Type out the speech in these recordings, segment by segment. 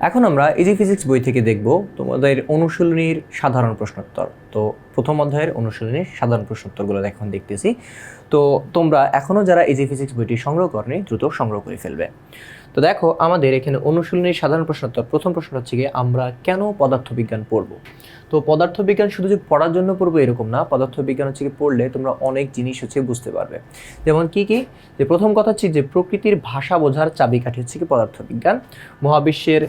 এখন আমরা easy physics বই থেকে দেখব, তোমাদের অনুশীলনীর সাধারণ প্রশ্নোত্তর। তো প্রথম অধ্যায়ের অনুশীলনীর সাধারণ প্রশ্নোত্তরগুলো এখন দেখতেছি। তো তোমরা এখনও যারা ইজি ফিজিক্স বইটি সংগ্রহ করনি, দ্রুত সংগ্রহ করে ফেলবে। তো দেখো, আমাদের এখানে অনুশীলনীর সাধারণ প্রশ্নোত্তর, প্রথম প্রশ্ন হচ্ছে গিয়ে, আমরা কেন পদার্থবিজ্ঞান পড়ব? তো পদার্থবিজ্ঞান শুধু যে পড়ার জন্য পড়ব এরকম না, পদার্থবিজ্ঞান হচ্ছে কি পড়লে তোমরা অনেক জিনিস হচ্ছে বুঝতে পারবে। যেমন কি কি? যে প্রথম কথা হচ্ছে যে প্রকৃতির ভাষা বোঝার চাবিকাঠি হচ্ছে কি পদার্থবিজ্ঞান। মহাবিশ্বের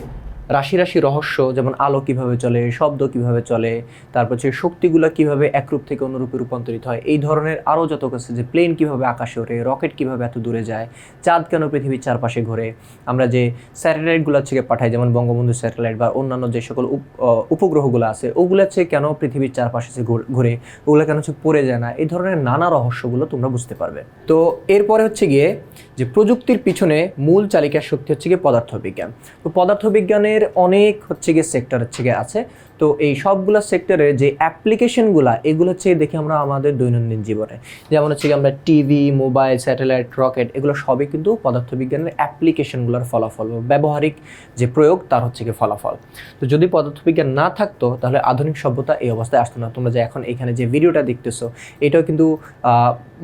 রাশি রাশি রহস্য, যেমন আলো কীভাবে চলে, শব্দ কীভাবে চলে, তারপর হচ্ছে শক্তিগুলো কীভাবে একরূপ থেকে অনুরূপে রূপান্তরিত হয়, এই ধরনের আরও যত কাছে যে প্লেন কীভাবে আকাশে ওঠে রকেট কীভাবে এত দূরে যায়, চাঁদ কেন পৃথিবীর চারপাশে ঘোরে, আমরা যে স্যাটেলাইটগুলো থেকে পাঠাই, যেমন বঙ্গবন্ধু স্যাটেলাইট বা অন্যান্য যে সকল উপ- উপগ্রহগুলো আছে, ওগুলো হচ্ছে কেন পৃথিবীর চারপাশে ঘুরে ওগুলো কেন হচ্ছে পড়ে যায় না, এই ধরনের নানা রহস্যগুলো তোমরা বুঝতে পারবে। তো এরপরে হচ্ছে গিয়ে যে প্রযুক্তির পিছনে মূল চালিকার শক্তি হচ্ছে গিয়ে পদার্থবিজ্ঞান। তো পদার্থবিজ্ঞানের অনেক হচ্ছে গিয়ে সেক্টর হচ্ছে গিয়ে আছে। তো এই সবগুলো সেক্টরের যে অ্যাপ্লিকেশনগুলো এগুলো হচ্ছে দেখি আমরা আমাদের দৈনন্দিন জীবনে। যেমন হচ্ছে আমরা টিভি মোবাইল স্যাটেলাইট রকেট এগুলো সবই কিন্তু পদার্থবিজ্ঞানের অ্যাপ্লিকেশনগুলোর ফলাফল ব্যবহারিক যে প্রয়োগ, তার হচ্ছে গিয়ে ফলাফল। তো যদি পদার্থবিজ্ঞান না থাকতো, তাহলে আধুনিক সভ্যতা এই অবস্থায় আসতো না। তোমরা যে এখন এখানে যে ভিডিওটা দেখতেছো, এটাও কিন্তু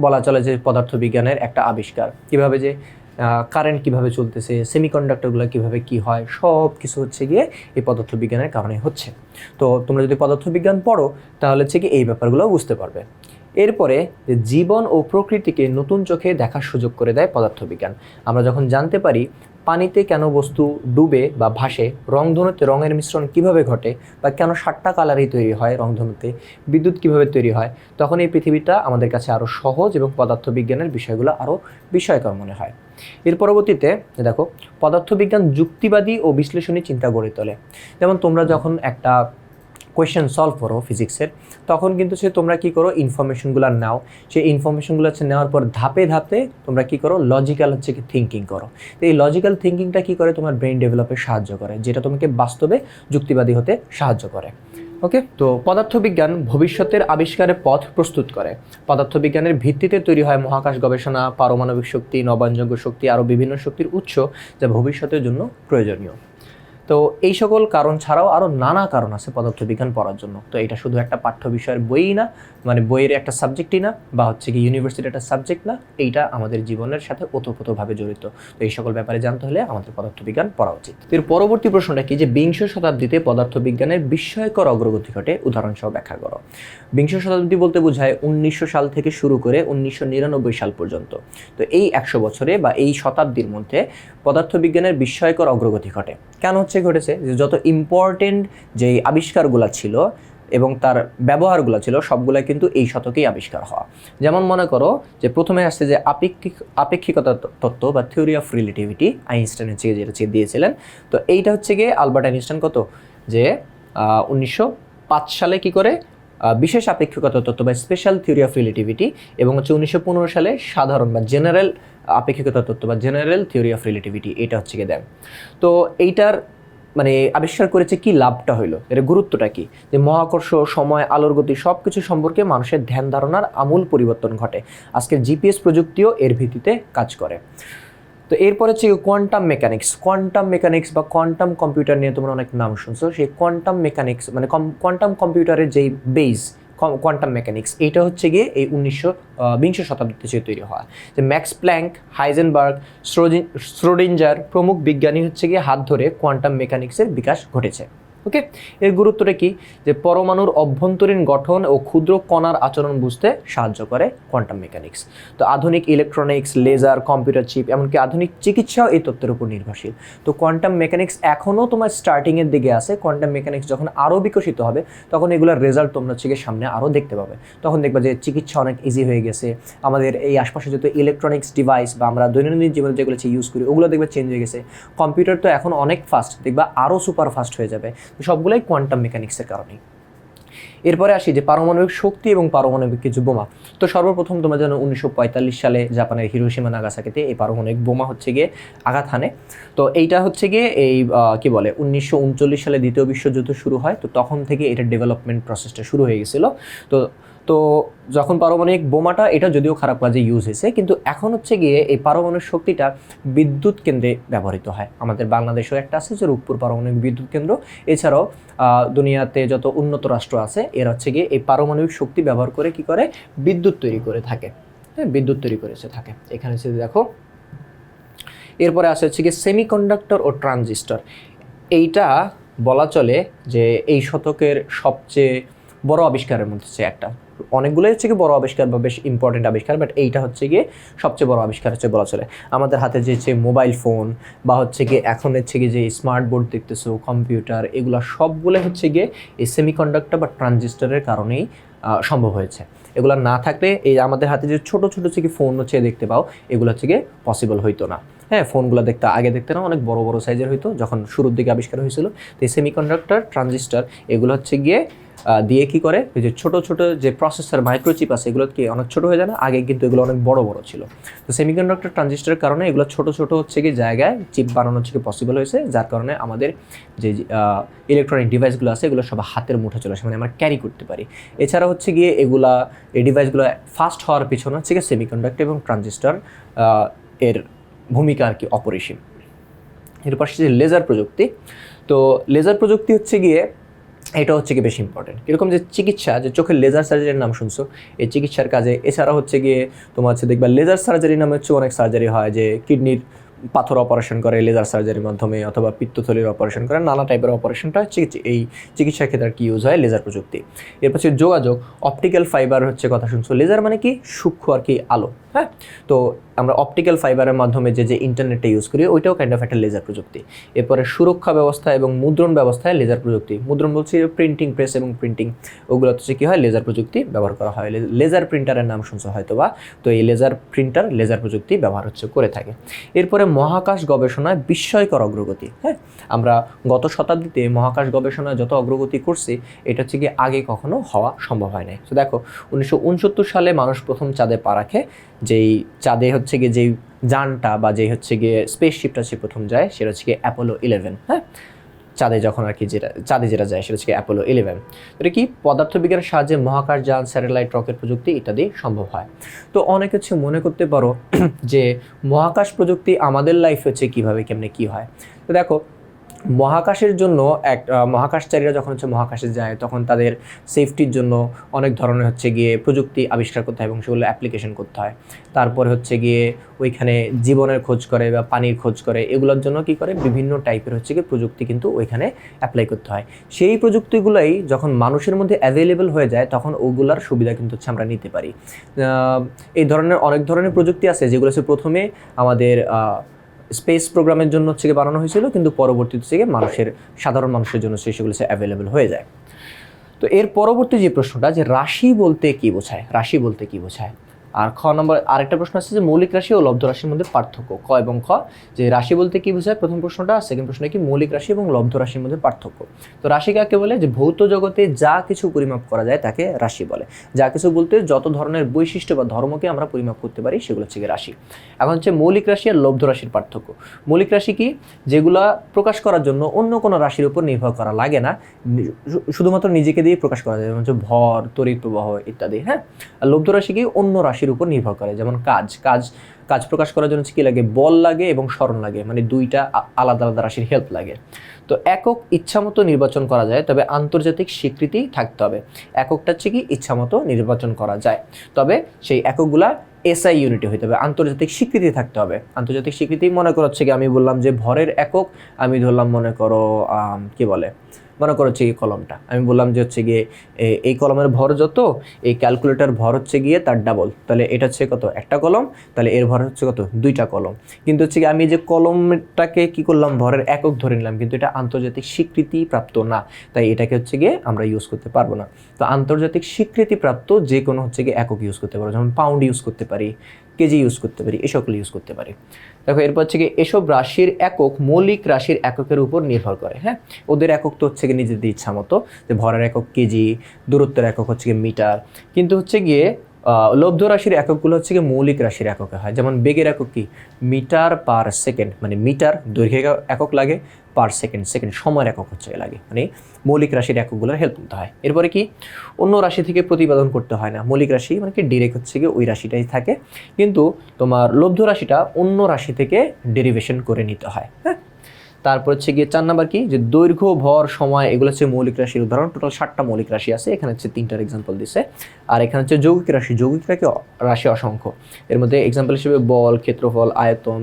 বলা চলে যে পদার্থবিজ্ঞানের একটা আবিষ্কার। কীভাবে যে কারেন্ট কীভাবে চলতেছে সেমিকন্ডাক্টরগুলো কীভাবে কি হয়, সব কিছু হচ্ছে গিয়ে এই পদার্থবিজ্ঞানের কারণে হচ্ছে। তো তোমরা যদি পদার্থবিজ্ঞান পড়ো, তাহলে হচ্ছে কি এই ব্যাপারগুলো বুঝতে পারবে। এরপরে জীবন ও প্রকৃতিকে নতুন চোখে দেখার সুযোগ করে দেয় পদার্থবিজ্ঞান। আমরা যখন জানতে পারি পানিতে কেন বস্তু ডুবে বা ভাসে, রংধনুতে রঙের মিশ্রণ কীভাবে ঘটে বা কেন সাতটা কালারই তৈরি হয় রংধনুতে, বিদ্যুৎ কীভাবে তৈরি হয়, তখন এই পৃথিবীটা আমাদের কাছে আরও সহজ এবং পদার্থবিজ্ঞানের বিষয়গুলো আরও বিষয়কর মনে হয়। এর পরবর্তীতে দেখো, পদার্থবিজ্ঞান যুক্তিবাদী ও বিশ্লেষণী চিন্তা গড়ে তোলে। যেমন তোমরা যখন একটা কোয়েশ্চেন সলভ করো ফিজিক্সের তখন কিন্তু সে তোমরা কি করো ইনফরমেশনগুলো নাও। সেই ইনফরমেশনগুলো হচ্ছে নেওয়ার পর ধাপে ধাপে তোমরা কি করো লজিক্যাল হচ্ছে কি থিঙ্কিং করো। তো এই লজিক্যাল থিঙ্কিংটা কি করে, তোমার ব্রেন ডেভেলপে সাহায্য করে, যেটা তোমাকে বাস্তবে যুক্তিবাদী হতে সাহায্য করে। ওকে তো পদার্থবিজ্ঞান ভবিষ্যতের আবিষ্কারের পথ প্রস্তুত করে। পদার্থবিজ্ঞানের ভিত্তিতে তৈরি হয় মহাকাশ গবেষণা, পারমাণবিক শক্তি, নবায়নযোগ্য শক্তি আরও বিভিন্ন শক্তির উৎস যা ভবিষ্যতের জন্য প্রয়োজনীয়। তো এই সকল কারণ ছাড়াও আরও নানা কারণ আছে পদার্থবিজ্ঞান পড়ার জন্য। তো এটা শুধু একটা পাঠ্য বিষয়ের বইই না মানে বইয়ের একটা সাবজেক্টই না, বা হচ্ছে কি ইউনিভার্সিটির একটা সাবজেক্ট না, এইটা আমাদের জীবনের সাথে ওতপ্রোতভাবে জড়িত। তো এই সকল ব্যাপারে জানতে হলে আমাদের পদার্থবিজ্ঞান পড়া উচিত। এর পরবর্তী প্রশ্নটা কি যে বিংশ শতাব্দীতে পদার্থবিজ্ঞানের বিস্ময়কর অগ্রগতি ঘটে? উদাহরণসহ ব্যাখ্যা করো। বিংশ শতাব্দী বলতে বোঝায় উনিশশো সাল থেকে শুরু করে উনিশশো নিরানব্বই সাল পর্যন্ত। তো এই একশো বছরে বা এই শতাব্দীর মধ্যে পদার্থবিজ্ঞানের বিস্ময়কর অগ্রগতি ঘটে। কেন হচ্ছে ঘটেছে? যে যত ইম্পর্টেন্ট যেই আবিষ্কারগুলো ছিল এবং তার ব্যবহারগুলো ছিল, সবগুলো কিন্তু এই শতকেই আবিষ্কার হওয়া। যেমন মনে করো যে প্রথমে আসছে যে আপেক্ষিক, আপেক্ষিকতা তত্ত্ব বা থিওরি অফ রিলেটিভিটি আইনস্টাইন চেয়ে যেটা চেয়ে দিয়েছিলেন। তো এইটা হচ্ছে গিয়ে আলবার্ট আইনস্টাইন কত? যে উনিশশো পাঁচ সালে কি করে বিশেষ আপেক্ষিকতা তত্ত্ব বা স্পেশাল থিওরি অফ রিলেটিভিটি এবং হচ্ছে উনিশশো পনেরো সালে সাধারণ বা জেনারেল আপেক্ষিকতা তত্ত্ব বা জেনারেল থিওরি অফ রিলেটিভিটি এটা হচ্ছে গিয়ে দেন। তো এইটার মানে আবিষ্কার করেছে কি লাভটা হইল? এর গুরুত্বটা কি? যে মহাকর্ষ, সময়, আলোর গতি সব কিছু সম্পর্কে মানুষের ধ্যান ধারণার আমূল পরিবর্তন ঘটে। আজকের জিপিএস প্রযুক্তিও এর ভিত্তিতে কাজ করে। তো এরপর হচ্ছে কোয়ান্টাম মেকানিক্স কোয়ান্টাম মেকানিক্স বা কোয়ান্টাম কম্পিউটার নিয়ে তোমরা অনেক নাম শুনছো। সেই কোয়ান্টাম মেকানিক্স মানে কোয়ান্টাম কম্পিউটারের যেই বেস কোয়ান্টাম মেকানিক্স এটা হচ্ছে গিয়ে এই উনিশশো বিংশ শতাব্দীতে যে তৈরি হওয়া যে ম্যাক্স প্ল্যাঙ্ক, হাইজেনবার্গ স্রোডিঞ্জার প্রমুখ বিজ্ঞানী হচ্ছে গিয়ে হাত ধরে কোয়ান্টাম মেকানিক্সের বিকাশ ঘটেছে। ওকে এর গুরুত্বটা কি? যে পরমাণুর অভ্যন্তরীণ গঠন ও ক্ষুদ্র কণার আচরণ বুঝতে সাহায্য করে কোয়ান্টাম মেকানিক্স। তো আধুনিক ইলেকট্রনিক্স লেজার কম্পিউটার চিপ এমনকি আধুনিক চিকিৎসাও এই তত্ত্বের উপর নির্ভরশীল। তো কোয়ান্টাম মেকানিক্স এখনও তোমার স্টার্টিংয়ের দিকে আছে। কোয়ান্টাম মেকানিক্স যখন আরও বিকশিত হবে, তখন এগুলোর রেজাল্ট তোমরা হচ্ছে সামনে আরও দেখতে পাবে। তখন দেখবে যে চিকিৎসা অনেক ইজি হয়ে গেছে। আমাদের এই আশপাশে যত ইলেকট্রনিক্স ডিভাইস বা আমরা দৈনন্দিন জীবনে যেগুলো ইউজ করি, ওগুলো দেখবে চেঞ্জ হয়ে গেছে। কম্পিউটার তো এখন অনেক ফাস্ট দেখবা আরও সুপার ফাস্ট হয়ে যাবে। সবগুলোই কোয়ান্টাম মেকানিক্সের কারণেই। এরপরে আসি যে পারমাণবিক শক্তি এবং পারমাণবিক কিছু বোমা। তো সর্বপ্রথম তোমরা জানো উনিশশো পঁয়তাল্লিশ সালে জাপানের হিরোসীমা নাগাসাকিতে এই পারমাণবিক বোমা হচ্ছে গিয়ে আঘাত হানে। তো এইটা হচ্ছে গিয়ে এই কি বলে, উনিশশো উনচল্লিশ সালে দ্বিতীয় বিশ্বযুদ্ধ শুরু হয়। তো তখন থেকে এটা ডেভেলপমেন্ট প্রসেসটা শুরু হয়ে গেছিল। তো তো যখন পারমাণবিক বোমাটা, এটা যদিও খারাপ কাজে ইউজ হয়েছে, কিন্তু এখন হচ্ছে গিয়ে এই পারমাণবিক শক্তিটা বিদ্যুৎ কেন্দ্রে ব্যবহৃত হয়। আমাদের বাংলাদেশেও একটা আছে যে রূপপুর পারমাণবিক বিদ্যুৎ কেন্দ্র। এছাড়াও দুনিয়াতে যত উন্নত রাষ্ট্র আছে, এরা হচ্ছে গিয়ে এই পারমাণবিক শক্তি ব্যবহার করে কি করে? বিদ্যুৎ তৈরি করে থাকে। হ্যাঁ বিদ্যুৎ তৈরি করেছে, থাকে। এখানে যদি দেখো, এরপরে আসে হচ্ছে গিয়ে সেমিকন্ডাক্টর ও ট্রানজিস্টর এইটা বলা চলে যে এই শতকের সবচেয়ে বড় আবিষ্কারের মধ্যে একটা। অনেকগুলোই হচ্ছে কি বড় আবিষ্কার বা বেশ ইম্পর্টেন্ট আবিষ্কার বাট এইটা হচ্ছে গিয়ে সবচেয়ে বড় আবিষ্কার হচ্ছে বলা চলে। আমাদের হাতে যে হচ্ছে মোবাইল ফোন বা হচ্ছে গিয়ে এখন হচ্ছে গিয়ে যে স্মার্ট বোর্ড দেখতেছো কম্পিউটার এগুলো সবগুলো হচ্ছে গিয়ে এই সেমিকন্ডাক্টর বা ট্রানজিস্টরের কারণেই সম্ভব হয়েছে। এগুলো না থাকলে এই আমাদের হাতে যে ছোট ছোট হচ্ছে কি ফোন হচ্ছে, দেখতে পাও, এগুলো হচ্ছে গিয়ে পসিবল হইতো না। হ্যাঁ ফোনগুলো দেখতে আগে দেখতে না অনেক বড় বড় সাইজের হইতো, যখন শুরুর দিকে আবিষ্কার হয়েছিল। তো এই সেমিকন্ডাক্টর ট্রানজিস্টর এগুলো হচ্ছে গিয়ে দিয়ে কি করে? ওই যে ছোট ছোট যে প্রসেসর মাইক্রোচিপ আছে, এগুলো কি অনেক ছোট হয়ে যায় না? আগে কিন্তু এগুলো অনেক বড় বড় ছিল। তো সেমিকন্ডাক্টর ট্রানজিস্টরের কারণে এগুলো ছোট ছোট হচ্ছে কি জায়গায় চিপ বানানো হচ্ছে কি পসিবল হয়েছে, যার কারণে আমাদের যে ইলেকট্রনিক ডিভাইসগুলো আছে, এগুলো সব হাতের মুঠে চলে আসে মানে আমরা ক্যারি করতে পারি। এছাড়া হচ্ছে গিয়ে এগুলা, এই ডিভাইসগুলো ফাস্ট হওয়ার পিছনে হচ্ছে গিয়ে সেমিকন্ডাক্টর এবং ট্রানজিস্টর এর ভূমিকা আর কি অপরিসীম। এরপর আসছে লেজার প্রযুক্তি, তো লেজার প্রযুক্তি হচ্ছে গিয়ে এটা হচ্ছে কি বেশি ইম্পর্টেন্ট এরকম যে চিকিৎসা, যে চোখের লেজার সার্জারির নাম শুনছো, এই চিকিৎসার কাজে। এছাড়া হচ্ছে গিয়ে তোমার হচ্ছে দেখবা লেজার সার্জারি নামে হচ্ছে অনেক সার্জারি হয়, যে কিডনির পাথর অপারেশন করে লেজার সার্জারির মাধ্যমে, অথবা পিত্তথলির অপারেশন করে, নানা টাইপের অপারেশনটা এই চিকিৎসা ক্ষেত্রে কি ইউজ হয় লেজার প্রযুক্তি। এরপর হচ্ছে যোগাযোগ অপটিক্যাল ফাইবার হচ্ছে কথা শুনছো। লেজার মানে কি? সূক্ষ্ম আর কি আলো হ্যাঁ? তো আমরা অপটিক্যাল ফাইবারের মাধ্যমে যে যে ইন্টারনেটটা ইউজ করি, ওইটাও কাইন্ড অফ একটা লেজার প্রযুক্তি। এরপরে সুরক্ষা ব্যবস্থা এবং মুদ্রণ ব্যবস্থায় লেজার প্রযুক্তি। মুদ্রণ বলছি প্রিন্টিং প্রেস এবং প্রিন্টিং ওগুলো হচ্ছে কী হয়? লেজার প্রযুক্তি ব্যবহার করা হয়। লেজার প্রিন্টারের নাম শুনছো হয়তো বা তো এই লেজার প্রিন্টার লেজার প্রযুক্তি ব্যবহার হচ্ছে, করে থাকে। এরপরে মহাকাশ গবেষণায় বিস্ময়কর অগ্রগতি হ্যাঁ? আমরা গত শতাব্দীতে মহাকাশ গবেষণায় যত অগ্রগতি করছি, এটা হচ্ছে কি আগে কখনো হওয়া সম্ভব হয় নাই। তো দেখো, উনিশশো উনসত্তর সালে মানুষ প্রথম চাঁদে পা রাখে, যেই চাঁদে হচ্ছে গিয়ে যেই যানটা বা যেই হচ্ছে গিয়ে স্পেসশিপটা সে প্রথম যায়, সেটা হচ্ছে গিয়ে অ্যাপোলো ইলেভেন হ্যাঁ? চাঁদে যখন আর কি যেটা চাঁদে যেটা যায়, সেটা হচ্ছে অ্যাপোলো ইলেভেন এটা কি পদার্থবিজ্ঞানের সাহায্যে মহাকাশ যান, স্যাটেলাইট, রকেট প্রযুক্তি ইত্যাদি সম্ভব হয়? তো অনেকে হচ্ছে মনে করতে পারো যে মহাকাশ প্রযুক্তি আমাদের লাইফ হচ্ছে কীভাবে, কেমনে কী হয়? তো দেখো মহাকাশের জন্য এক মহাকাশচারীরা যখন হচ্ছে মহাকাশে যায়, তখন তাদের সেফটির জন্য অনেক ধরনের হচ্ছে গিয়ে প্রযুক্তি আবিষ্কার করতে হয় এবং সেগুলো অ্যাপ্লিকেশন করতে হয়। তারপরে হচ্ছে গিয়ে ওইখানে জীবনের খোঁজ করে বা পানির খোঁজ করে, এগুলোর জন্য কি করে? বিভিন্ন টাইপের হচ্ছে গিয়ে প্রযুক্তি কিন্তু ওইখানে অ্যাপ্লাই করতে হয়। সেই প্রযুক্তিগুলোই যখন মানুষের মধ্যে অ্যাভেলেবেল হয়ে যায়, তখন ওগুলার সুবিধা কিন্তু হচ্ছে আমরা নিতে পারি। এই ধরনের অনেক ধরনের প্রযুক্তি আছে যেগুলো হচ্ছে প্রথমে আমাদের স্পেস প্রোগ্রামের জন্য হচ্ছে গিয়ে বানানো হয়েছিল, কিন্তু পরবর্তীতে হচ্ছে মানুষের, সাধারণ মানুষের জন্য সেগুলো সে অ্যাভেলেবেল হয়ে যায়। তো এর পরবর্তী যে প্রশ্নটা, যে রাশি বলতে কি বোঝায়? রাশি বলতে কি বোঝায়? আর খ নম্বর আরেকটা প্রশ্ন আছে যে মৌলিক রাশি ও লব্ধ রাশির মধ্যে পার্থক্য, ক এবং খ। যে রাশি বলতে কি বোঝায়? প্রথম প্রশ্নটা সেকেন্ড প্রশ্ন কি মৌলিক রাশি এবং লব্ধ রাশির মধ্যে পার্থক্য। তো রাশি কাকে বলে? যে ভৌত জগতে যা কিছু পরিমাপ করা যায় তাকে রাশি বলে। যা কিছু বলতে যত ধরনের বৈশিষ্ট্য বা ধর্মকে আমরা পরিমাপ করতে পারি সেগুলো হচ্ছে রাশি। এখন হচ্ছে মৌলিক রাশি আর লব্ধ রাশির পার্থক্য। মৌলিক রাশি কি? যেগুলা প্রকাশ করার জন্য অন্য কোনো রাশির উপর নির্ভর করা লাগে না। শুধুমাত্র নিজেকে দিয়ে প্রকাশ করা যায়। যেমন হচ্ছে ভর, তড়িৎ প্রবাহ ইত্যাদি হ্যাঁ? আর লব্ধ রাশি কি? অন্য রাশির উপর নির্ভর করে। যেমন কাজ কাজ কাজ প্রকাশ করার জন্য কী কি লাগে? বল লাগে এবং স্মরণ লাগে। মানে দুইটা আলাদা আলাদা রাশির হেল্প লাগে। তো একক ইচ্ছামতো নির্বাচন করা যায়, তবে আন্তর্জাতিক স্বীকৃতি থাকতে হবে। এককটা হচ্ছে কি ইচ্ছামতো নির্বাচন করা যায়। তবে সেই এককগুলা এসআই ইউনিটে হইতে হবে, আন্তর্জাতিক স্বীকৃতি থাকতে হবে। আন্তর্জাতিক স্বীকৃতি মনে করো হচ্ছে কি আমি বললাম যে ভরের একক, আমি ধরলাম মনে করো কি বলে? মনে করো হচ্ছে কলমটা। আমি বললাম যে হচ্ছে গিয়ে এই কলমের ভর যত, এই ক্যালকুলেটর ভর হচ্ছে গিয়ে তার ডাবল তাহলে এটা হচ্ছে কত? একটা কলম, তাহলে এর ভর হচ্ছে কত? দুইটা কলম। কিন্তু হচ্ছে কি আমি যে কলমটাকে কি করলাম? ভরের একক ধরে নিলাম, কিন্তু এটা আন্তর্জাতিক স্বীকৃতি প্রাপ্ত না। তাই এটাকে হচ্ছে গিয়ে আমরা ইউজ করতে পারব না। তো আন্তর্জাতিক স্বীকৃতি প্রাপ্ত যে কোনো হচ্ছে গিয়ে একক ইউজ করতে পারব যেমন পাউন্ড ইউজ করতে পারি। কেজি ইউজ করতে পারি সকল ইউজ করতে পারি। দেখো, এরপর হচ্ছে কি এসব রাশির একক, মৌলিক রাশির এককের উপর নির্ভর করে হ্যাঁ? ওদের একক তো হচ্ছে গিয়ে নিজেদের ইচ্ছা মতো, যে ভরের একক কেজি, দূরত্বের একক হচ্ছে গিয়ে মিটার। কিন্তু হচ্ছে গিয়ে লব্ধ রাশির এককগুলো হচ্ছে গিয়ে মৌলিক রাশির এককে হয়। যেমন বেগের একক কি? মিটার পার সেকেন্ড মানে মিটার দৈর্ঘ্য একক- লাগে, পার সেকেন্ড সেকেন্ড সময়ের একক হচ্ছে লাগে। মানে মৌলিক রাশির এককগুলোর হেল্প নিতে হয়। এরপরে কি? অন্য রাশি থেকে প্রতিপাদন করতে হয় না। মৌলিক রাশি মানে কি ডিরেক্ট হচ্ছে গিয়ে ওই রাশিটাই থাকে। কিন্তু তোমার লব্ধ রাশিটা অন্য রাশি থেকে ডেরিভেশন করে নিতে হয়। হ্যাঁ? তারপর হচ্ছে গিয়ে চার নাম্বার কি? যে দৈর্ঘ্য, ভর, সময়, এগুলো হচ্ছে মৌলিক রাশির উদাহরণ। টোটাল ষাটটা মৌলিক রাশি আছে, এখানে হচ্ছে তিনটার এক্সাম্পল দিছে। আর এখানে হচ্ছে যৌগিক রাশি। যৌগিক রাশি রাশি অসংখ্য। এর মধ্যে এক্সাম্পল হিসেবে বল, ক্ষেত্রফল, আয়তন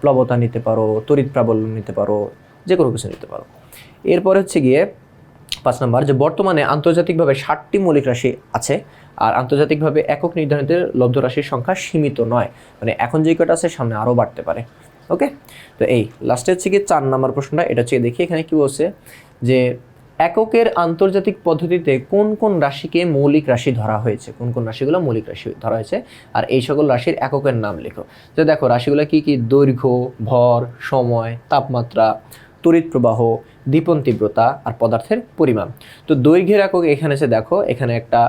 প্লবতা নিতে পারো, তড়িৎ প্রাবল্য নিতে পারো যে কোনো কিছু নিতে পারো। এরপর হচ্ছে গিয়ে পাঁচ নম্বর, যে বর্তমানে আন্তর্জাতিকভাবে ষাটটি মৌলিক রাশি আছে, আর আন্তর্জাতিকভাবে একক নির্ধারিত লব্ধ রাশির সংখ্যা সীমিত নয়। মানে এখন যে কটা আছে, সামনে আরও বাড়তে পারে। ওকে? তো এই লাস্টে হচ্ছে কি চার নম্বর প্রশ্নটা, এটা হচ্ছে দেখি, এখানে কি বলছে? যে এককের আন্তর্জাতিক পদ্ধতিতে কোন কোন রাশিকে মৌলিক রাশি ধরা হয়েছে? কোন কোন রাশিগুলো মৌলিক রাশি ধরা হয়েছে? আর এই সকল রাশির এককের নাম লেখো। তো দেখো, রাশিগুলো কি কি? দৈর্ঘ্য, ভর, সময়, তাপমাত্রা, তড়িৎ প্রবাহ দীপন তীব্রতা আর পদার্থের পরিমাণ। তো দৈর্ঘ্যের একক এখানে এসে দেখো, এখানে একটা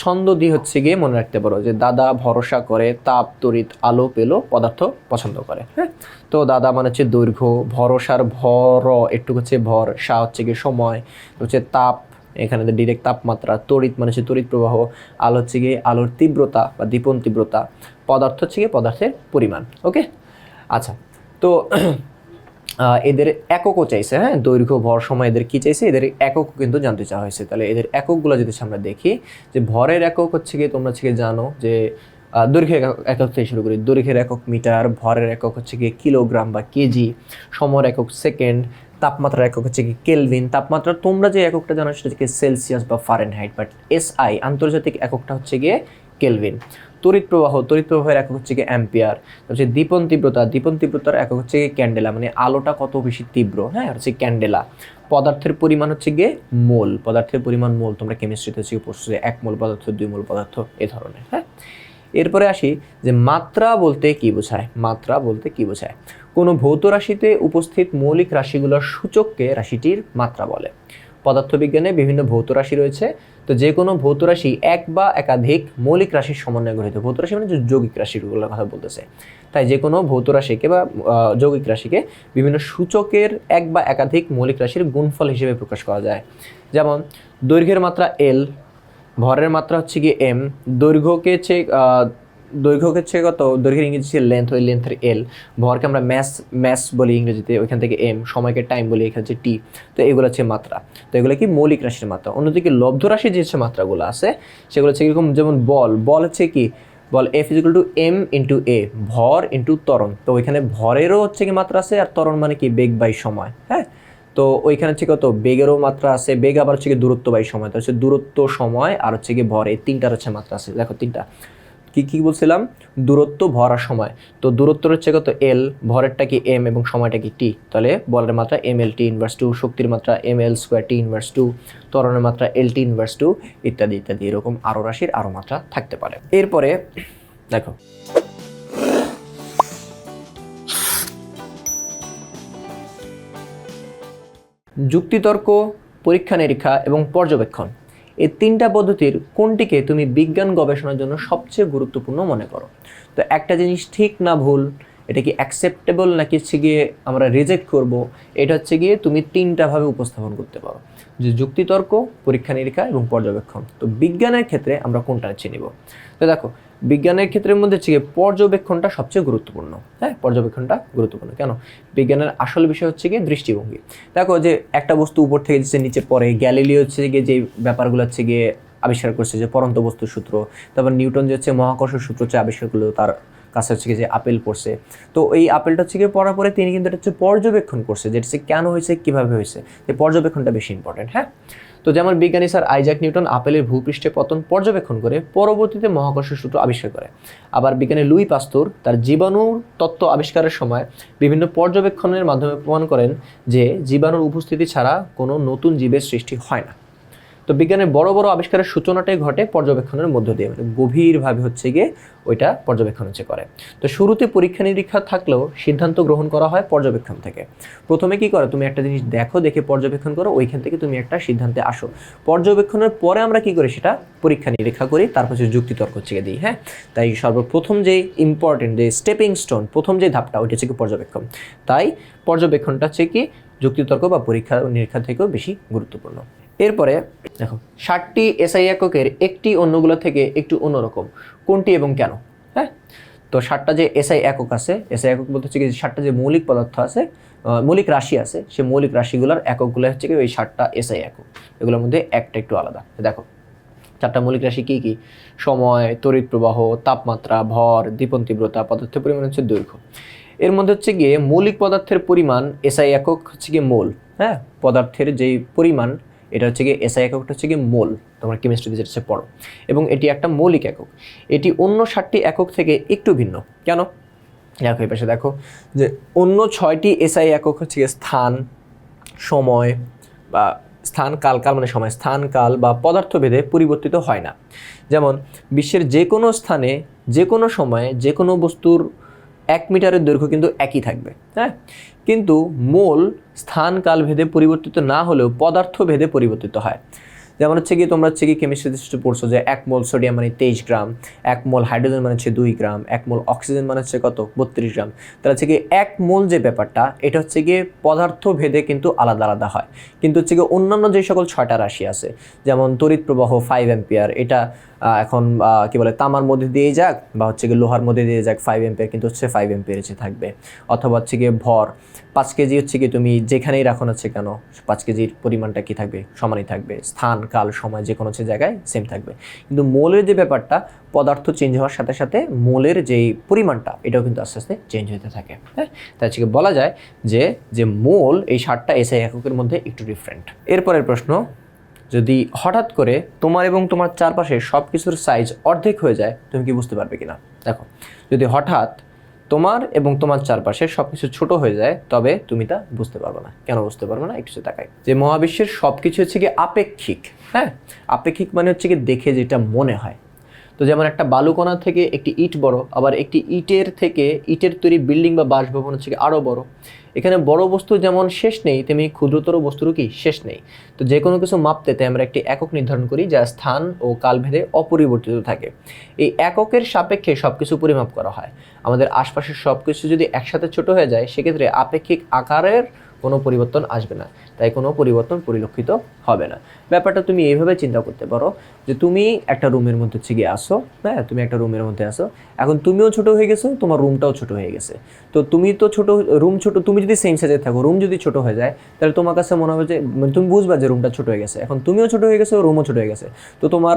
ছন্দ দিয়ে হচ্ছে গিয়ে মনে রাখতে পারো যে দাদা ভরসা করে, তাপ, তড়িৎ, আলো পেল, পদার্থ পছন্দ করে হ্যাঁ? তো দাদা মানে হচ্ছে দৈর্ঘ্য, ভরসার ভর একটু হচ্ছে ভর, সা হচ্ছে গিয়ে সময় হচ্ছে তাপ, এখানে ডিরেক্ট তাপমাত্রা, তড়িৎ মানে হচ্ছে তড়িৎ প্রবাহ, আলো হচ্ছে গিয়ে আলোর তীব্রতা বা দীপন তীব্রতা, পদার্থ হচ্ছে গিয়ে পদার্থের পরিমাণ ওকে আচ্ছা তো এদের এককও চাইছে হ্যাঁ? দৈর্ঘ্য, ভর, সময় এদের কি চাইছে? এদের একক কিন্তু জানতে চাওয়া হয়েছে। তাহলে এদের এককগুলো যদি আমরা দেখি, যে ভরের একক হচ্ছে গিয়ে তোমরা হচ্ছে জানো যে দৈর্ঘ্যের একক- থেকে শুরু করি, দৈর্ঘ্যের একক মিটার, ভরের একক হচ্ছে গিয়ে কিলোগ্রাম বা কেজি, সময়ের একক সেকেন্ড, তাপমাত্রার একক হচ্ছে কি কেলভিন, তাপমাত্রা তোমরা যে এককটা জানো সেটা হচ্ছে সেলসিয়াস বা ফারেনহাইট, বাট এসআই, আন্তর্জাতিক এককটা হচ্ছে গিয়ে কেলভিন। তড়িৎ প্রবাহ, তড়িৎ প্রবাহের একক হচ্ছে গিয়ে অ্যাম্পিয়ার। হচ্ছে দীপন তীব্রতা, দীপন তীব্রতার একক হচ্ছে গিয়ে ক্যান্ডেলা মানে আলোটা কত বেশি তীব্র হ্যাঁ হচ্ছে ক্যান্ডেলা। পদার্থের পরিমাণ হচ্ছে গিয়ে মোল, পদার্থের পরিমাণ মোল, তোমরা কেমিস্ট্রিতে হচ্ছে পড়ছো যে এক মোল পদার্থ, দুই মোল পদার্থ, এ ধরনের হ্যাঁ? এরপরে আসি যে মাত্রা বলতে কি বোঝায়, মাত্রা বলতে কি বোঝায়? কোনো ভৌত রাশিতে উপস্থিত মৌলিক রাশিগুলোর সূচককে রাশিটির মাত্রা বলে। পদার্থবিজ্ঞানে বিভিন্ন ভৌত রাশি রয়েছে। তো যে কোনো ভৌত রাশি এক বা একাধিক মৌলিক রাশির সমন্বয়ে গঠিত। ভৌত রাশি মানে যৌগিক রাশিগুলোর কথা বলতেছে। তাই যে কোনো ভৌত রাশিকে বা যৌগিক রাশিকে বিভিন্ন সূচকের এক বা একাধিক মৌলিক রাশির গুণফল হিসেবে প্রকাশ করা যায়। যেমন, দৈর্ঘ্যের মাত্রা এল ভরের মাত্রা হচ্ছে কি এম দৈর্ঘ্যকে হচ্ছে আহ, দৈর্ঘ্যকে হচ্ছে কত? দৈর্ঘ্যের ইংরেজি ছিল লেন্থ ওই লেন্থের এল ভরকে আমরা ম্যাস ম্যাস বলি ইংরেজিতে ওইখান থেকে এম সময়কে টাইম বলি এখানে হচ্ছে টি তো এগুলো হচ্ছে মাত্রা। তো এগুলো কি মৌলিক রাশির মাত্রা? অন্যদিকে লব্ধ রাশির যে হচ্ছে মাত্রাগুলো আছে সেগুলো হচ্ছে এরকম যেমন বল। বল হচ্ছে কি? বল F equal to M into A ভর ইন্টু ত্বরণ। তো ওইখানে ভরেরও হচ্ছে কি মাত্রা আছে আর ত্বরণ মানে কি? বেগ বাই সময় হ্যাঁ? তো ওইখানে হচ্ছে কত? বেগেরও মাত্রা আছে বেগ আবার হচ্ছে কি দূরত্ব বাই সময়। তো হচ্ছে দূরত্ব সময় আর হচ্ছে কি ভর। এই তিনটার হচ্ছে মাত্রা আছে। দেখো তিনটা। কি কি বলছিলাম? দূরত্ব ভর আর সময়। তো দূরত্ব হচ্ছে কত? এল ভরেরটা কি এম এবং সময়টা কি টি তাহলে বলের মাত্রা M L T inverse two শক্তির মাত্রা M L square T inverse two ত্বরণের মাত্রা এল টি ইনভার্স টু ইত্যাদি ইত্যাদি। এরকম আরও রাশির আরও মাত্রা থাকতে পারে। এরপরে, দেখো। যুক্তিতর্ক পরীক্ষা নিরীক্ষা এবং পর্যবেক্ষণ। এই তিনটা পদ্ধতির কোনটিকে তুমি বিজ্ঞান গবেষণার জন্য সবচেয়ে গুরুত্বপূর্ণ মনে করো? তো একটা জিনিস ঠিক না ভুল, এটা কি অ্যাকসেপ্টেবল নাকি হচ্ছে গিয়ে আমরা রিজেক্ট করব, এটা হচ্ছে গিয়ে তুমি তিনটাভাবে উপস্থাপন করতে পারো। যে যুক্তিতর্ক, পরীক্ষা নিরীক্ষা এবং পর্যবেক্ষণ। তো বিজ্ঞানের ক্ষেত্রে আমরা কোনটা বেছে নিব? তো দেখো, বিজ্ঞানের ক্ষেত্রের মধ্যে হচ্ছে পর্যবেক্ষণটা সবচেয়ে গুরুত্বপূর্ণ। হ্যাঁ পর্যবেক্ষণটা গুরুত্বপূর্ণ। কেন? বিজ্ঞানের আসল বিষয় হচ্ছে গিয়ে দৃষ্টিভঙ্গি। দেখো যে একটা বস্তু উপর থেকে যে নিচে পড়ে, গ্যালিলিও হচ্ছে গিয়ে যে ব্যাপারগুলো হচ্ছে গিয়ে আবিষ্কার করছে যে পরন্ত বস্তুর সূত্র, তারপর নিউটন যে হচ্ছে মহাকর্ষ সূত্র হচ্ছে আবিষ্কার করল তার কাছে হচ্ছে যে আপেল পড়ছে তো এই আপেলটা হচ্ছে পড়ার পরে তিনি কিন্তু এটা হচ্ছে পর্যবেক্ষণ করছে, যে হচ্ছে কেন হয়েছে, কীভাবে হয়েছে এই পর্যবেক্ষণটা বেশি ইম্পর্টেন্ট হ্যাঁ? তো যেমন বিজ্ঞানী স্যার আইজাক নিউটন আপেলের ভূপৃষ্ঠে পতন পর্যবেক্ষণ করে পরবর্তীতে মহাকর্ষ সূত্র আবিষ্কার করে। আবার বিজ্ঞানী লুই পাস্তুর তার জীবাণুর তত্ত্ব আবিষ্কারের সময় বিভিন্ন পর্যবেক্ষণের মাধ্যমে প্রমাণ করেন যে জীবাণুর উপস্থিতি ছাড়া কোনো নতুন জীবের সৃষ্টি হয় না। তো বিজ্ঞানের বড় বড় আবিষ্কারের সূচনাটাই ঘটে পর্যবেক্ষণের মধ্য দিয়ে মানে গভীরভাবে হচ্ছে গিয়ে ওইটা পর্যবেক্ষণ হচ্ছে করে। তো শুরুতে পরীক্ষা নিরীক্ষা থাকলেও সিদ্ধান্ত গ্রহণ করা হয় পর্যবেক্ষণ থেকে। প্রথমে কি করো? তুমি একটা জিনিস দেখো, দেখে পর্যবেক্ষণ করো, ওইখান থেকে তুমি একটা সিদ্ধান্তে আসো। পর্যবেক্ষণের পরে আমরা কি করি? সেটা পরীক্ষা নিরীক্ষা করি, তারপর হচ্ছে যুক্তিতর্ক গিয়ে দিই হ্যাঁ? তাই সর্বপ্রথম যে ইম্পর্টেন্ট যে স্টেপিং স্টোন প্রথম যে ধাপটা, ওইটা হচ্ছে কি পর্যবেক্ষণ। তাই পর্যবেক্ষণটা হচ্ছে কি যুক্তিতর্ক বা পরীক্ষা নিরীক্ষা থেকেও বেশি গুরুত্বপূর্ণ। এরপরে দেখো। ষাটটি এসআই এককের একটি অন্যগুলো থেকে একটু অন্যরকম। কোনটি এবং কেন? হ্যাঁ? তো ষাটটা যে এসআই একক আছে এসআই একক বলতে হচ্ছে কি ষাটটা যে মৌলিক পদার্থ আছে মৌলিক রাশি আছে সে মৌলিক রাশিগুলোর এককগুলো হচ্ছে কি ওই ষাটটা এসআই একক। এগুলোর মধ্যে একটা একটু আলাদা। দেখো চারটা মৌলিক রাশি কী কী? সময় তড়িৎ প্রবাহ তাপমাত্রা ভর দীপন তীব্রতা পদার্থের পরিমাণ হচ্ছে দৈর্ঘ্য। এর মধ্যে হচ্ছে গিয়ে মৌলিক পদার্থের পরিমাণ এসআই একক হচ্ছে গিয়ে মোল। হ্যাঁ? পদার্থের যেই পরিমাণ এটা হচ্ছে গিয়ে এসআই এককটা হচ্ছে গিয়ে মোল। তোমরা কেমিস্ট্রিতে যেটা পড়ো। এবং এটি একটা মৌলিক একক। এটি অন্য ষাটটি একক থেকে একটু ভিন্ন। কেন? দেখো এই পাশে দেখো যে অন্য ছয়টি এসআই একক হচ্ছে গিয়ে স্থান, সময় বা স্থান, কাল কাল মানে সময়। স্থান, কাল বা পদার্থভেদে পরিবর্তিত হয় না। যেমন, বিশ্বের যে কোনো স্থানে যে কোনো সময়ে যে কোনো বস্তুর এক মিটারের দৈর্ঘ্য কিন্তু একই থাকবে হ্যাঁ? কিন্তু মোল স্থান কাল ভেদে পরিবর্তিত না হলেও পদার্থ ভেদে পরিবর্তিত হয়। যেমন হচ্ছে কি তোমরা হচ্ছে কি কেমিস্ট্রিতে পড়ছো যে এক মোল সোডিয়াম মানে তেইশ গ্রাম, এক মোল হাইড্রোজেন মানে হচ্ছে দুই গ্রাম, এক মোল অক্সিজেন মানে হচ্ছে কত? বত্রিশ গ্রাম। তাহলে হচ্ছে কি এক মোল যে ব্যাপারটা, এটা হচ্ছে গিয়ে পদার্থ ভেদে কিন্তু আলাদা আলাদা হয়। কিন্তু হচ্ছে গিয়ে অন্যান্য যে সকল ছয়টা রাশি আছে, যেমন তড়িৎ প্রবাহ ফাইভ অ্যাম্পিয়ার এটা এখন কি বলে, তামার মধ্যে দিয়ে যাক বা হচ্ছে গিয়ে লোহার মধ্যে দিয়ে যাক ফাইভ এম্পিয়ার কিন্তু হচ্ছে ফাইভ এম্পিয়ার এসে থাকবে। অথবা হচ্ছে গিয়ে ভর, পাঁচ কেজি হচ্ছে কি তুমি যেখানেই রাখো না হচ্ছে কেন, পাঁচ কেজির পরিমাণটা কি থাকবে, সমানই থাকবে। স্থান, কাল, সময়, যে কোনো হচ্ছে জায়গায় সেম থাকবে। কিন্তু মোলের যে ব্যাপারটা, পদার্থ চেঞ্জ হওয়ার সাথে সাথে মোলের যেই পরিমাণটা, এটাও কিন্তু আস্তে আস্তে চেঞ্জ হতে থাকে। হ্যাঁ? তাই হচ্ছে বলা যায় যে যে মোল এই সারটা এসআই এককের মধ্যে একটু ডিফারেন্ট এরপরের প্রশ্ন যদি হঠাৎ করে তোমার এবং তোমার চারপাশে সব কিছুর সাইজ অর্ধেক হয়ে যায়, তুমি কি বুঝতে পারবে কিনা? দেখো, যদি হঠাৎ তোমার এবং তোমার চারপাশে সব কিছু ছোট হয়ে যায়, তবে তুমি তা বুঝতে পারবে না। কেন বুঝতে পারবে না? একটু তাকাই। যে মহাবিশ্বের সব কিছু হচ্ছে কি আপেক্ষিক হ্যাঁ? আপেক্ষিক মানে হচ্ছে কি দেখে যেটা মনে হয়। তো যেমন একটা বালুকণা থেকে একটি ইট বড়, আবার একটি ইটের থেকে ইটের তৈরি বিল্ডিং বা বাসভবন হচ্ছে আরও বড়। এখানে বড় বস্তু যেমন শেষ নেই, তেমনি ক্ষুদ্রতর বস্তুরও কি শেষ নেই। তো যে কোনো কিছু মাপতে তাই আমরা একটি একক নির্ধারণ করি যা স্থান ও কালভেদে অপরিবর্তিত থাকে। এই এককের সাপেক্ষে সব কিছু পরিমাপ করা হয়। আমাদের আশপাশের সব কিছু যদি একসাথে ছোট হয়ে যায়, সেক্ষেত্রে আপেক্ষিক আকারের কোনো পরিবর্তন আসবে না। তাই কোনো পরিবর্তন পরিলক্ষিত হবে না। ব্যাপারটা তুমি এইভাবে চিন্তা করতে পারো যে তুমি একটা রুমের মধ্যে হচ্ছে গিয়ে আসো হ্যাঁ? তুমি একটা রুমের মধ্যে আসো। এখন তুমিও ছোট হয়ে গেছো, তোমার রুমটাও ছোট হয়ে গেছে। তো তুমি তো ছোট, রুম ছোট, তুমি যদি সেম সাইজে থাকো, রুম যদি ছোট হয়ে যায়, তাহলে তোমার কাছে মনে হবে যে মানে তুমি বুঝবা যে রুমটা ছোট হয়ে গেছে। এখন তুমিও ছোট হয়ে গেছো, রুমও ছোট হয়ে গেছে। তো তোমার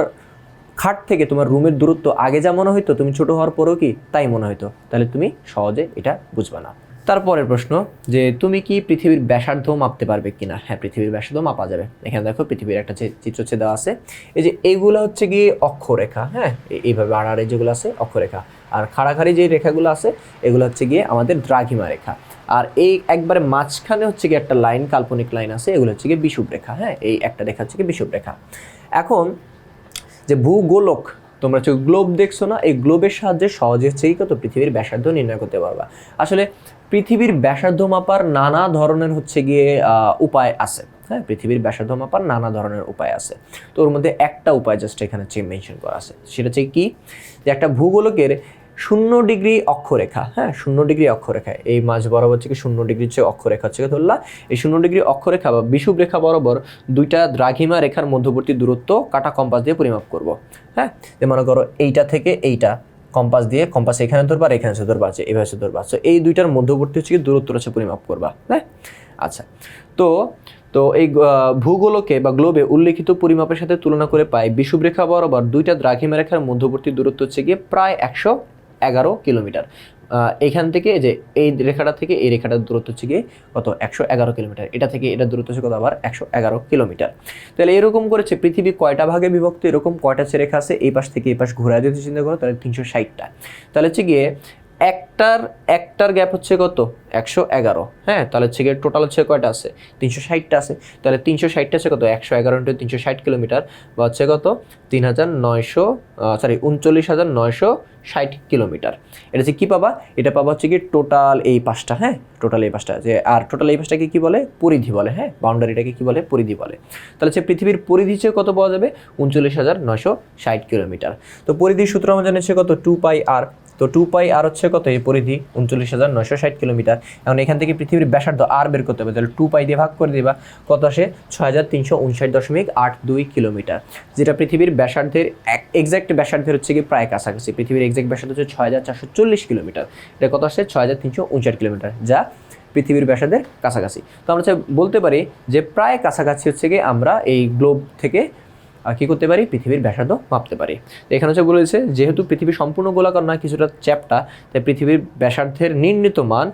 খাট থেকে তোমার রুমের দূরত্ব আগে যা মনে হইতো, তুমি ছোট হওয়ার পরেও কি তাই মনে হইতো? তাহলে তুমি সহজে এটা বুঝবা না। তারপরের প্রশ্ন, যে তুমি কি পৃথিবীর ব্যাসার্ধ মাপতে পারবে কিনা? হ্যাঁ পৃথিবীর ব্যাসার্ধ মাপা যাবে। এখানে দেখো পৃথিবীর একটা চিত্র হচ্ছে দেওয়া আছে। এই যে এইগুলো হচ্ছে গিয়ে অক্ষরেখা হ্যাঁ? এইভাবে আড়াআড়ি যেগুলো আছে, অক্ষরেখা। আর খাড়াখাড়ি যে রেখাগুলো আছে, এগুলো হচ্ছে গিয়ে আমাদের দ্রাঘিমা রেখা। আর এই একবারে মাঝখানে হচ্ছে গিয়ে একটা লাইন, কাল্পনিক লাইন আছে, এগুলো হচ্ছে গিয়ে বিষুব রেখা হ্যাঁ? এই একটা রেখা হচ্ছে গিয়ে বিষুব রেখা। এখন, যে ভূগোলক তোমরা হচ্ছে গ্লোব দেখছ না, এই গ্লোবের সাহায্যে সহজে হচ্ছে কত পৃথিবীর ব্যাসার্ধ নির্ণয় করতে পারবা। আসলে পৃথিবীর ব্যাসার্ধ মাপার নানা ধরনের হচ্ছে গিয়ে উপায় আছে। হ্যাঁ পৃথিবীর ব্যাসার্ধ মাপার নানা ধরনের উপায় আছে। তো ওর মধ্যে একটা উপায় জাস্ট এখানে হচ্ছে মেনশন করা আছে। সেটা হচ্ছে কি? যে একটা ভূগোলকের শূন্য ডিগ্রি অক্ষরেখা হ্যাঁ শূন্য ডিগ্রি অক্ষরেখা, এই মাঝ বরাবর থেকে শূন্য ডিগ্রি হচ্ছে অক্ষরেখা হচ্ছে ধরলা এই শূন্য ডিগ্রি অক্ষরেখা বা বিষুব রেখা বরাবর দুইটা দ্রাঘিমা রেখার মধ্যবর্তী দূরত্ব কাটা কম্পাস দিয়ে পরিমাপ করব হ্যাঁ যে মনে করো এইটা থেকে এইটা কম্পাস দিয়ে কম্পাস এখানে ধরবা আর এখানে ধরবা আছে এইভাবে হচ্ছে ধরবা তো এই দুইটার মধ্যবর্তী হচ্ছে কি দূরত্ব হচ্ছে পরিমাপ করবা হ্যাঁ আচ্ছা তো তো এই ভূগোলকে বা গ্লোবে উল্লেখিত পরিমাপের সাথে তুলনা করে পাই, বিষুব রেখা বরাবর দুইটা দ্রাঘিমা রেখার মধ্যবর্তী দূরত্ব হচ্ছে গিয়ে প্রায় একশো এগারো কিলোমিটার। এখান থেকে যে এই রেখাটা থেকে এই রেখাটার দূরত্ব হচ্ছে গিয়ে কত? একশো এগারো কিলোমিটার। এটা থেকে এটা দূরত্ব হচ্ছে কত? আবার একশো এগারো কিলোমিটার। তাহলে এরকম করেছে পৃথিবী কয়টা ভাগে বিভক্ত? এরকম কয়টা রেখা আছে? এই পাশ থেকে এই পাশ ঘোরা যদি চিন্তা করো, তাহলে তিনশো ষাটটা। তাহলে হচ্ছে গিয়ে একটার একটার গ্যাপ হচ্ছে কত? একশো এগারো। হ্যাঁ তাহলে হচ্ছে গিয়ে টোটাল হচ্ছে কয়টা আছে? তিনশো ষাটটা আছে। তাহলে তিনশো ষাটটা আছে কত? একশো এগারো ইন্টু তিনশো ষাট কিলোমিটার বা হচ্ছে কত? তিন হাজার নয়শো সরি উনচল্লিশ হাজার নয়শো ষাট কিলোমিটার। এটা হচ্ছে কী পাবা? এটা পাবা হচ্ছে কি টোটাল এই পাশটা হ্যাঁ? টোটাল এই পাঁচটা যে আর টোটাল এই পাশটাকে কী বলে? পরিধি বলে হ্যাঁ? বাউন্ডারিটাকে কী বলে? পরিধি বলে। তাহলে হচ্ছে পৃথিবীর পরিধি হচ্ছে কত পাওয়া যাবে? উনচল্লিশ হাজার নয়শো ষাট কিলোমিটার। তো পরিধির সূত্র আমরা জানি হচ্ছে কত? টু পাই আর তো টু পাই আর হচ্ছে কত? এই পরিধি উনচল্লিশ হাজার নয়শো ষাট কিলোমিটার। এখন এখান থেকে পৃথিবীর ব্যাসার্ধ আর বের করতে হবে, তাহলে টু পাই দিয়ে ভাগ করে দিবা, কত আসে? ছয় হাজার তিনশো উনষাট দশমিক আট দুই কিলোমিটার। যেটা পৃথিবীর ব্যাসার্ধের এক্সাক্ট ব্যাসার্ধের হচ্ছে কি প্রায় কাছাকাছি। পৃথিবীর এক্সাক্ট ব্যাসার্ধ হচ্ছে ছয় হাজার চারশো চল্লিশ কিলোমিটার। এটা কত আসে? ছয় হাজার তিনশো উনষাট কিলোমিটার, যা পৃথিবীর ব্যাসার্ধের কাছাকাছি। তো আমরা বলতে পারি যে প্রায় কাছাকাছি হচ্ছে গিয়ে আমরা এই গ্লোব থেকে কি করতে পারি? পৃথিবীর ব্যাসার্ধ মাপতে পারি। তো এখানে হচ্ছে বলেছে, যেহেতু পৃথিবী সম্পূর্ণ গোলাকার নয়, কিছুটা চ্যাপটা, তাই পৃথিবীর ব্যাসার্ধের নির্ণীত মান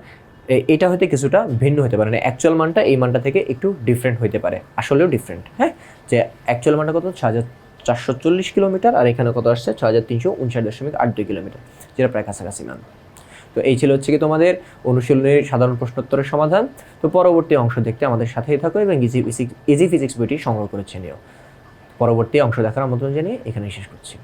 এটা হতে কিছুটা ভিন্ন হতে পারে। মানে অ্যাকচুয়াল মানটা এই মানটা থেকে একটু ডিফারেন্ট হতে পারে। আসলেও ডিফারেন্ট হ্যাঁ? যে অ্যাকচুয়াল মানটা কত? ছ হাজার চারশো চল্লিশ কিলোমিটার, আর এখানে কত আসছে? ছ হাজার তিনশো উনষাট দশমিক আট দুই কিলোমিটার, যেটা প্রায় কাছাকাছি মান। তো এই ছিল হচ্ছে কি তোমাদের অনুশীলনের সাধারণ প্রশ্নোত্তরের সমাধান। তো পরবর্তী অংশ দেখতে আমাদের সাথেই থাকো এবং ইজি ইজি ফিজিক্স বইটি সংগ্রহ করেছে নিও। পরবর্তী অংশ দেখার আমন্ত্রণ জানিয়ে এখানেই শেষ করছি।